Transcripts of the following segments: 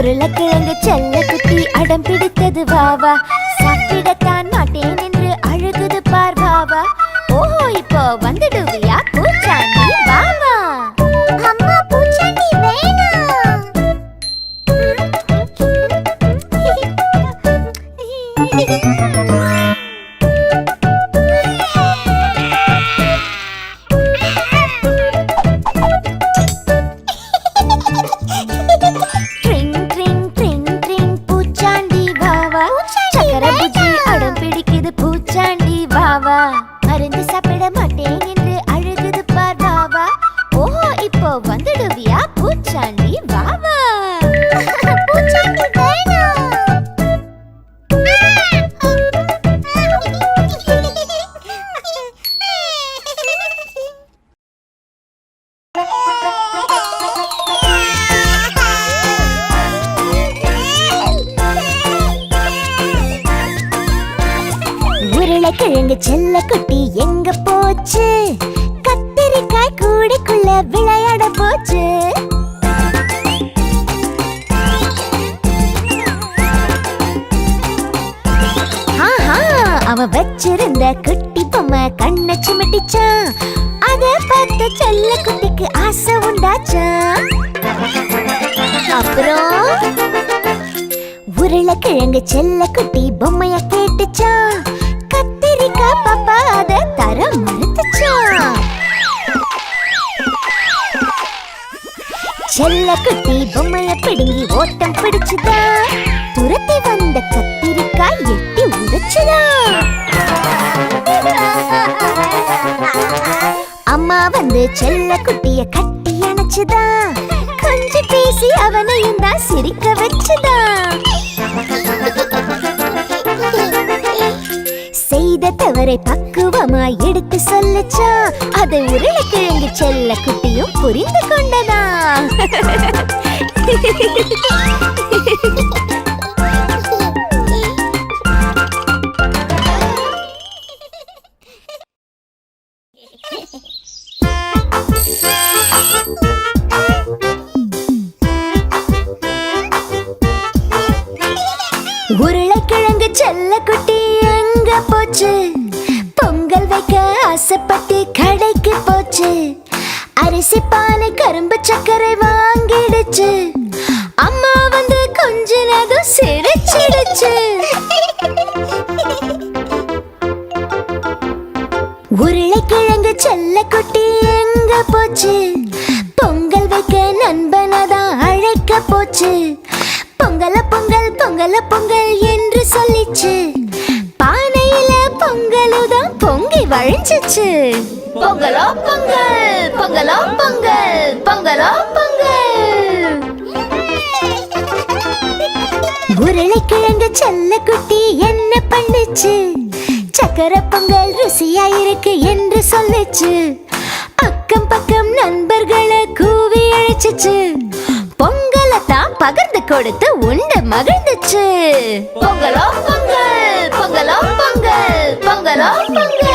உருளைக்கிழங்கு செல்ல குட்டி அடம் பிடித்தது வாவா உருளைக்கிழங்கு செல்ல குட்டி எங்க போச்சு? கத்திரிக்காய் கூடைக்குள்ள விளையாட போச்சு. ஆஹா, வச்சிருந்த குட்டி பொம்மை கண்ணை சிமிட்டிச்சா? அத பார்த்து செல்ல குட்டிக்கு ஆசை உண்டாச்சா? அப்புறம்? உருளைக்கிழங்கு செல்ல குட்டி பொம்மைய கேட்டுச்சா? கத்திரிக்காய் பாப்பா அத தர மறுத்துச்சான் செல்ல குட்டி பொம்மைய பிடுங்கி ஓட்டம் பிடிச்சுதா? துரத்தி வந்த கத்திரிக்காய் எட்டி உடைச்சுதா அம்மா வந்து செல்ல குட்டிய கட்டி அணைச்சுதா? கொஞ்சம் பேசி அவனையும் தான் சிரிக்க வச்சுதா? தவறை பக்குவமாய் எடுத்து சொல்லச்சா? அதை உருளைக்கிழங்கு செல்ல குட்டியும் புரிந்து கொண்டதா? உருளைக்கிழங்கு செல்ல குட்டி எங்க போச்சு? ஆசைப்பட்டு கடைக்கு போச்சு. அரிசி பானை கரும்பு சர்க்கரை வாங்கிடுச்சு. அம்மா வந்து கொஞ்ச நேரம் சிரிச்சிடுச்சு. உருளைக்கிழங்கு செல்ல குட்டி எங்க போச்சு? பொங்கல் வைக்க நண்பனதான் அழைக்க போச்சு. பொங்கல பொங்கல் பொங்கல பொங்கல் என்று சொல்லிச்சு. வழிஞ்சிச்சு பொங்கலோ பொங்கல். பொங்கலோ பொங்கல். பொங்கலோ பொங்கல். உருளைக்கிழங்கு செல்ல குட்டி என்ன பண்ணுச்சு? சக்கர பொங்கல் ருசியா இருக்கு என்று சொல்லுச்சு. அக்கம் பக்கம் நண்பர்களை கூவி அழைச்சிச்சு. பொங்கலை தான் பகிர்ந்து கொடுத்து உண்டு மகிழ்ந்துச்சு. பொங்கலோ பொங்கல். பொங்கலோ பொங்கல். பொங்கலோ பொங்கல்.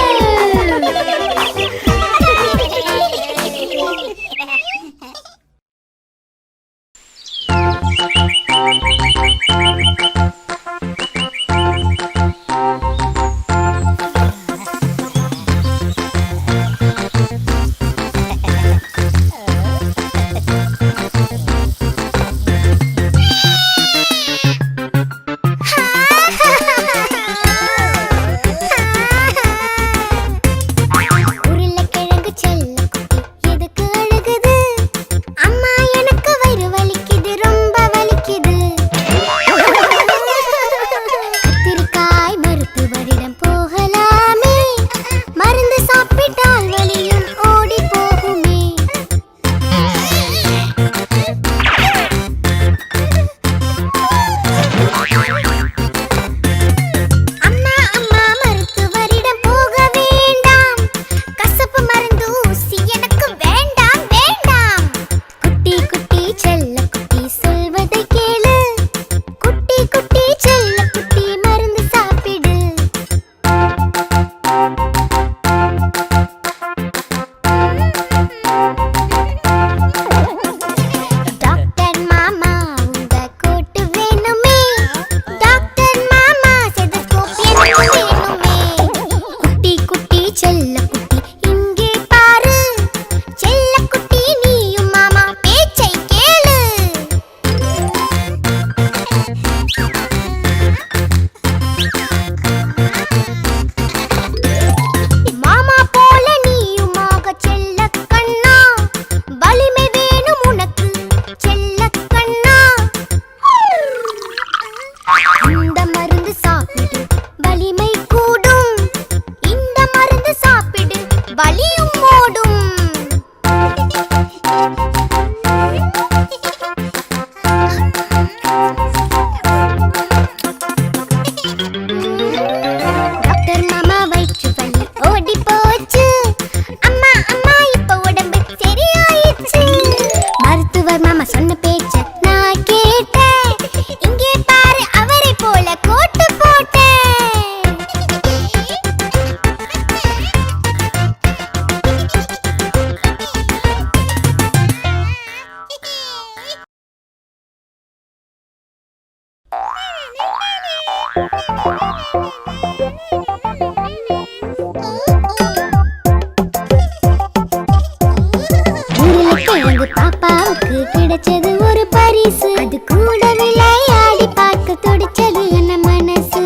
கிடைச்சது ஒரு பரிசு. அது கூட விளையாடி பார்க்க துடிச்சது என்ன மனசு.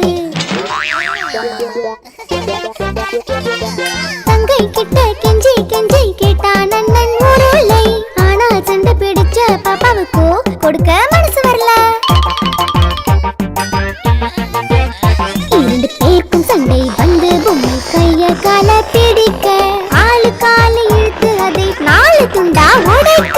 தங்கை கிட்ட கெஞ்சி கெஞ்சி கேட்டான் அண்ணன் உருளை ஆனா சண்டை பிடிச்ச பாப்பாவுக்கோ கொடுக்க மனசு வரல. இரண்டு பேருக்கும் சண்டை வந்து பொம்மை கைய கால பிடிக்க. ஆளு காலை இழுத்து அதை நாலு துண்டா உடைக்க.